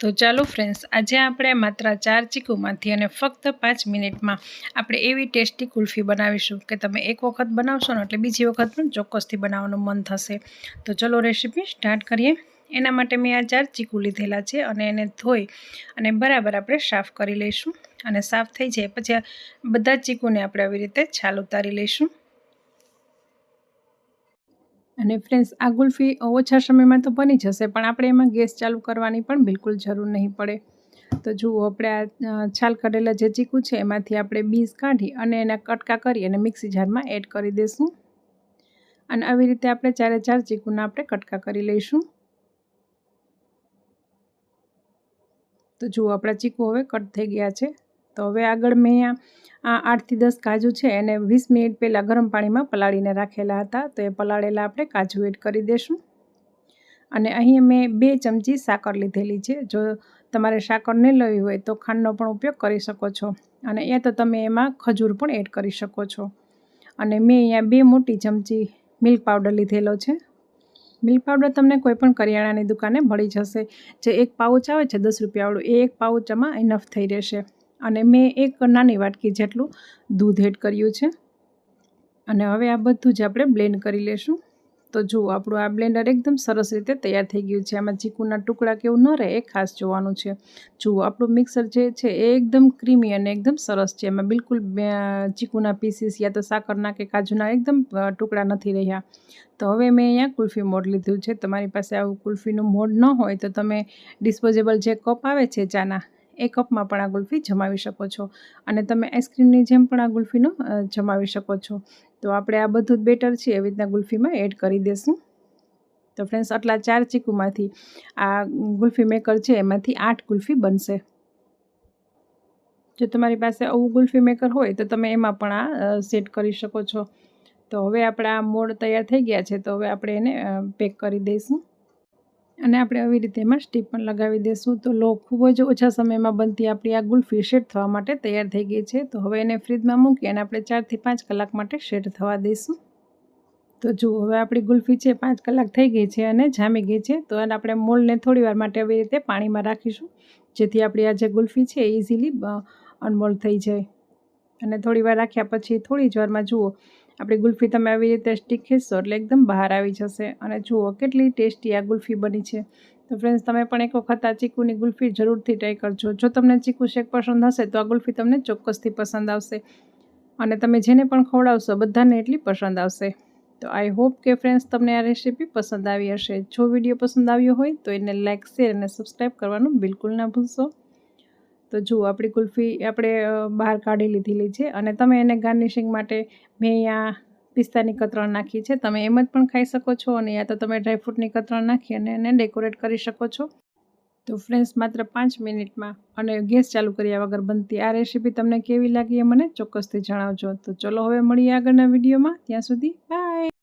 તો ચાલો ફ્રેન્ડ્સ આજે આપણે માત્ર ચાર ચીકુમાંથી અને ફક્ત પાંચ મિનિટમાં આપણે એવી ટેસ્ટી કુલ્ફી બનાવીશું કે તમે એક વખત બનાવશો ને એટલે બીજી વખત પણ ચોક્કસથી બનાવવાનું મન થશે. તો ચલો રેસીપી સ્ટાર્ટ કરીએ. એના માટે મેં આ ચાર ચીકુ લીધેલા છે અને એને ધોઈ અને બરાબર આપણે સાફ કરી લઈશું અને સાફ થઈ જાય પછી બધા ચીકુને આપણે આવી રીતે છાલ ઉતારી લઈશું. અને ફ્રેન્ડ્સ આ ગુલ્ફી ઓછા સમયમાં તો બની જશે, પણ આપણે એમાં ગેસ ચાલુ કરવાની પણ બિલકુલ જરૂર નહીં પડે. તો જુઓ, આપણે આ છાલ કાઢેલા જે ચીકુ છે, એમાંથી આપણે બીજ કાઢી અને એના કટકા કરી અને મિક્સી જારમાં એડ કરી દઈશું અને આવી રીતે આપણે ચારે ચાર ચીકુના આપણે કટકા કરી લઈશું. તો જુઓ, આપણા ચીકુ હવે કટ થઈ ગયા છે. તો હવે આગળ મેં આ આઠથી દસ કાજુ છે, એને વીસ મિનિટ પહેલાં ગરમ પાણીમાં પલાળીને રાખેલા હતા. તો એ પલાળેલા આપણે કાજુ એડ કરી દઈશું અને અહીં મેં બે ચમચી સાકર લીધેલી છે. જો તમારે સાકર ન લેવી હોય તો ખાંડનો પણ ઉપયોગ કરી શકો છો. અને એ તો તમે એમાં ખજૂર પણ એડ કરી શકો છો. અને મેં અહીંયા બે મોટી ચમચી મિલ્ક પાવડર લીધેલો છે. મિલ્ક પાવડર તમને કોઈપણ કરિયાણાની દુકાને મળી જશે. જે એક પાઉચ આવે છે, દસ રૂપિયાવાળું, એ એક પાઉચમાં ઇનફ થઈ રહેશે. અને મેં એક નાની વાટકી જેટલું દૂધ એડ કર્યું છે. અને હવે આ બધું જ આપણે બ્લેન્ડ કરી લેશું. તો જુઓ, આપણું આ બ્લેન્ડર એકદમ સરસ રીતે તૈયાર થઈ ગયું છે. આમાં ચીકુના ટુકડા કેવું ન રહે, એ ખાસ જોવાનું છે. જુઓ, આપણું મિક્સર જે છે એ એકદમ ક્રીમી અને એકદમ સરસ છે. એમાં બિલકુલ ચીકુના પીસીસ યા તો સાકરના કે કાજુના એકદમ ટુકડા નથી રહ્યા. તો હવે મેં અહીંયા કુલ્ફી મોડ લીધું છે. તમારી પાસે આવું કુલ્ફીનું મોડ ન હોય તો તમે ડિસ્પોઝેબલ જે કપ આવે છે ચાના એ કપમાં પણ આ ગુલ્ફી જમાવી શકો છો. અને તમે આઈસ્ક્રીમની જેમ પણ આ ગુલ્ફીનો જમાવી શકો છો. તો આપણે આ બધું જ બેટર છે એવી રીતના ગુલ્ફીમાં એડ કરી દઈશું તો ફ્રેન્ડ્સ, આટલા ચાર ચીકુમાંથી આ ગુલ્ફી મેકર છે, એમાંથી આઠ ગુલ્ફી બનશે. જો તમારી પાસે આવું ગુલ્ફી મેકર હોય, તો તમે એમાં પણ આ સેટ કરી શકો છો. તો હવે આપણા મોડ તૈયાર થઈ ગયા છે, તો હવે આપણે એને પેક કરી દઈશું. અને આપણે આવી રીતે એમાં સ્ટીપ પણ લગાવી દઈશું તો લો ખૂબ જ ઓછા સમયમાં બનતી આપણી આ ગુલ્ફી શેટ થવા માટે તૈયાર થઈ ગઈ છે. તો હવે એને ફ્રીજમાં મૂકી અને આપણે ચારથી પાંચ કલાક માટે શેટ થવા દઈશું. તો જુઓ, હવે આપણી ગુલ્ફી છે પાંચ કલાક થઈ ગઈ છે અને જામી ગઈ છે. તો એને આપણે મોલને થોડી વાર માટે આવી રીતે પાણીમાં રાખીશું. જેથી આપણી આ જે ગુલ્ફી છે ઇઝીલી અનમોલ થઈ જાય. અને થોડી વાર રાખ્યા પછી થોડી જ વારમાં જુઓ આપણી ગુલ્ફી તમે આવી રીતે સ્ટીક ખેંચશો એટલે એકદમ બહાર આવી જશે. અને જુઓ કેટલી ટેસ્ટી આ ગુલ્ફી બની છે. તો ફ્રેન્ડ્સ તમે પણ એક વખત આ ચીકુની ગુલ્ફી જરૂરથી ટ્રાય કરજો. જો તમને ચીકુ શેક પસંદ હશે, તો આ ગુલ્ફી તમને ચોક્કસથી પસંદ આવશે. અને તમે જેને પણ ખવડાવશો, બધાને એટલી પસંદ આવશે. તો આઈ હોપ કે ફ્રેન્ડ્સ તમને આ રેસીપી પસંદ આવી હશે. જો વીડિયો પસંદ આવ્યો હોય, તો એને લાઇક શેર અને સબસ્ક્રાઈબ કરવાનું બિલકુલ ના ભૂલશો. તો જુઓ, આપણી કુલ્ફી આપણે બહાર કાઢી લીધેલી છે અને તમે એને ગાર્નિશિંગ માટે મેં અહીંયા પિસ્તાની કતરણ નાખી છે. તમે એમ જ પણ ખાઈ શકો છો અને યા તો તમે ડ્રાયફ્રૂટની કતરણ નાખી અને એને ડેકોરેટ કરી શકો છો. તો ફ્રેન્ડ્સ, માત્ર પાંચ મિનિટમાં અને ગેસ ચાલુ કર્યા વગર બનતી આ રેસીપી તમને કેવી લાગી એ મને ચોક્કસથી જણાવજો. તો ચલો હવે મળીએ આગળના વિડીયોમાં. ત્યાં સુધી, બાય!